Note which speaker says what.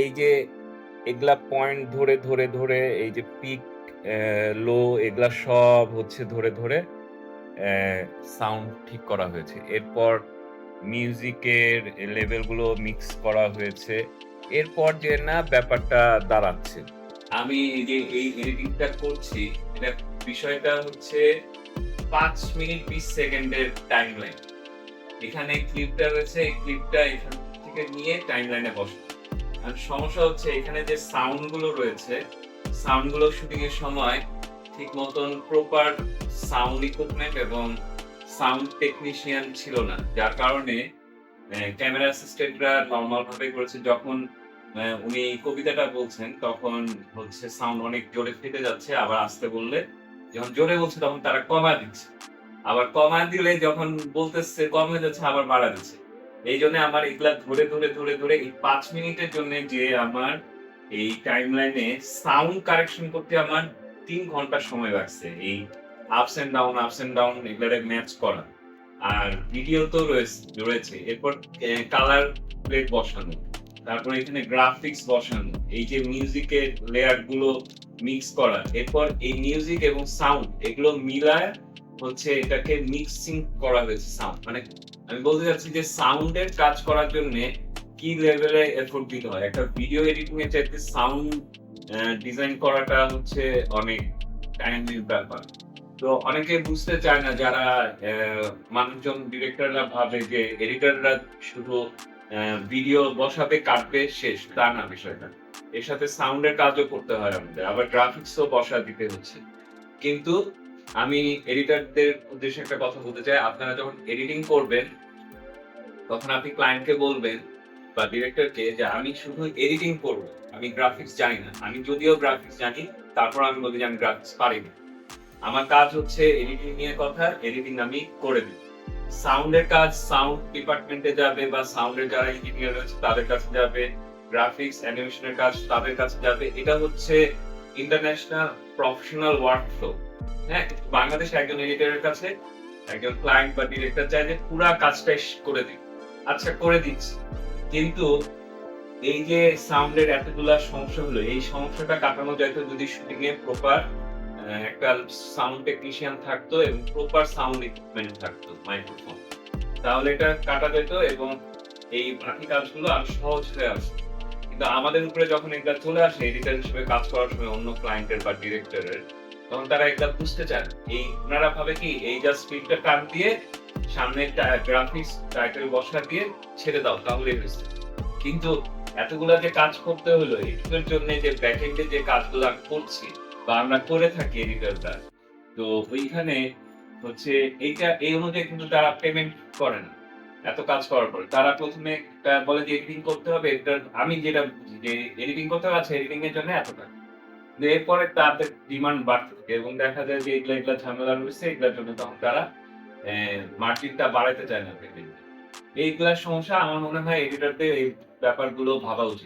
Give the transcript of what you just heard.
Speaker 1: এই যে এগুলা পয়েন্ট ধরে ধরে ধরে, এই যে পিক লো এগুলা সব হচ্ছে ধরে ধরে সাউন্ড ঠিক করা হয়েছে। এরপর মিউজিকের লেভেলগুলো মিক্স করা হয়েছে। এরপর যে না ব্যাপারটা দাঁড়াচ্ছে। আমি যে এই এডিটিংটা করছি, এটা বিষয়টা হচ্ছে পাঁচ মিনিট বিশ সেকেন্ডের টাইম লাইন এখানে ক্লিপটা রয়েছে, এই ক্লিপটা এখান থেকে নিয়ে টাইম লাইনে বসে সমস্যা হচ্ছে এখানে যে সাউন্ডগুলো রয়েছে সাউন্ডগুলো শুটিং এর সময় ঠিক মতন প্রপার সাউন্ড ইকুইপমেন্ট এবং সাউন্ড টেকনিশিয়ান ছিল না। যার কারণে ক্যামেরা অ্যাসিস্ট্যান্টরা নর্মাল ভাবে করেছে। যখন উনি কবিতাটা বলছেন, তখন হচ্ছে সাউন্ড অনেক জোরে ফেটে যাচ্ছে, আবার আসতে বললে যখন জোরে বলছে তখন তারা কমা দিচ্ছে। আবার কমা দিলে যখন বলতেছে, কম হয়ে যাচ্ছে, আবার বাড়া দিচ্ছে। এই জন্য আমার এগুলা ধরে ধরে ধরে ধরে এই পাঁচ মিনিটের জন্য যে আমার এই টাইম লাইনে সাউন্ড কারেকশন করতে আমার তিন ঘণ্টা সময় লাগছে। এই ups and down ups and down এগুলারে match করা। আর ভিডিও তো রয়েছে এরপর কালার প্লেট বসানো। তারপর এখানে গ্রাফিক্স বসানো। এই যে মিউজিকের লেয়ারগুলো মিক্স করা। এরপর এই মিউজিক এবং সাউন্ড এগুলো মিলায় হচ্ছে এটাকে মিক্সিং করা হয়েছে সাউন্ড মানে আমি বলতে চাচ্ছি যে সাউন্ডের কাজ করার জন্য কি লেভেলে এফোর্ট দিতে হয়? একটা ভিডিও এডিটিং এর চাইতে সাউন্ড ডিজাইন করাটা হচ্ছে অনেক টাইমের ব্যাপার। তো অনেকে বুঝতে চায় না যারা মানুষজন ডিরেক্টররা ভাবে যে এডিটররা শুধু ভিডিও বসাবে কাটবে শেষ, তা না বিষয়টা। এর সাথে সাউন্ডের কাজও করতে হয় আমাদের। আবার গ্রাফিক্সও বসা দিতে হচ্ছে। কিন্তু আমি এডিটরদের উদ্দেশ্যে একটা কথা বলতে চাই। আপনারা যখন এডিটিং করবেন, তখন আপনি ক্লায়েন্টকে বলবেন বা ডিরেক্টরকে যে, আমি শুধু এডিটিং করব, আমি গ্রাফিক্স জানি না। আমি যদিও গ্রাফিক্স জানি, তারপর আমি বলি যে, আমি গ্রাফিক্স পারি না আমার কাজ হচ্ছে এডিটিং নিয়ে কথা এডিটিং আমি করে দিই। সাউন্ডের কাজ সাউন্ড ডিপার্টমেন্টে যাবে বা সাউন্ডের যারা ইঞ্জিনিয়ার রয়েছে, তাদের কাছে যাবে। গ্রাফিক্স অ্যানিমেশনের কাজ তাদের কাছে যাবে। এটা হচ্ছে ইন্টারন্যাশনাল প্রফেশনাল ওয়ার্ক ফ্লো হ্যাঁ বাংলাদেশে একজন এডিটরের কাছে একজন ক্লায়েন্ট বা ডিরেক্টর চায় যে পুরা কাজটাই করে আচ্ছা করে দিচ্ছি। কিন্তু এই যে সাউন্ডের সমস্যা হলো, এই সমস্যাটা কাটানো যেত যদি শুটিং এ প্রপার একটা সাউন্ড টেকনিশিয়ান থাকতো এবং প্রপার সাউন্ড ইকুইপমেন্ট থাকতো মাইক্রোফোন তাহলে এটা কাটা যেত এবং এই বাকি কাজগুলো আরও সহজ হয়ে আসতো। কিন্তু আমাদের উপরে যখন এটা চলে আসে এডিটার হিসেবে কাজ করার সময় অন্য ক্লায়েন্টের বা ডিরেক্টরের তখন তারা এটা বুঝতে চায় না। এই ওনারা ভাবে কি, এই জাস্ট স্ক্রিপ্টটা টান দিয়ে সামনে গ্রাফিক্স টাইটেল বসা দিয়ে ছেড়ে দাও, তাহলেই হয়েছে কিন্তু এতগুলা যে কাজ করতে হলো এটুকুর জন্য যে ব্যাকএন্ডে যে কাজগুলো আমি করছি বা আমরা করে থাকি এডিটররা তো ওইখানে হচ্ছে এইটা, এই অনুযায়ী কিন্তু তারা পেমেন্ট করে না এত কাজ করার পর তারা প্রথমে বলে যে এডিটিং করতে হবে আমি যেটা যে এডিটিং করতে হবে আচ্ছা এডিটিং এর জন্য এত টাকা এরপরে তাদের ডিমান্ড বাড়তে থাকে এবং দেখা যায় যে এগুলা এগুলা ঝামেলা রয়েছে, এগুলোর জন্য তখন তারা মার্কিনটা বাড়াইতে চায় না। এইগুলা সমস্যা আমার মনে হয় এডিটরদের এই ব্যাপারগুলো ভাবা উচিত।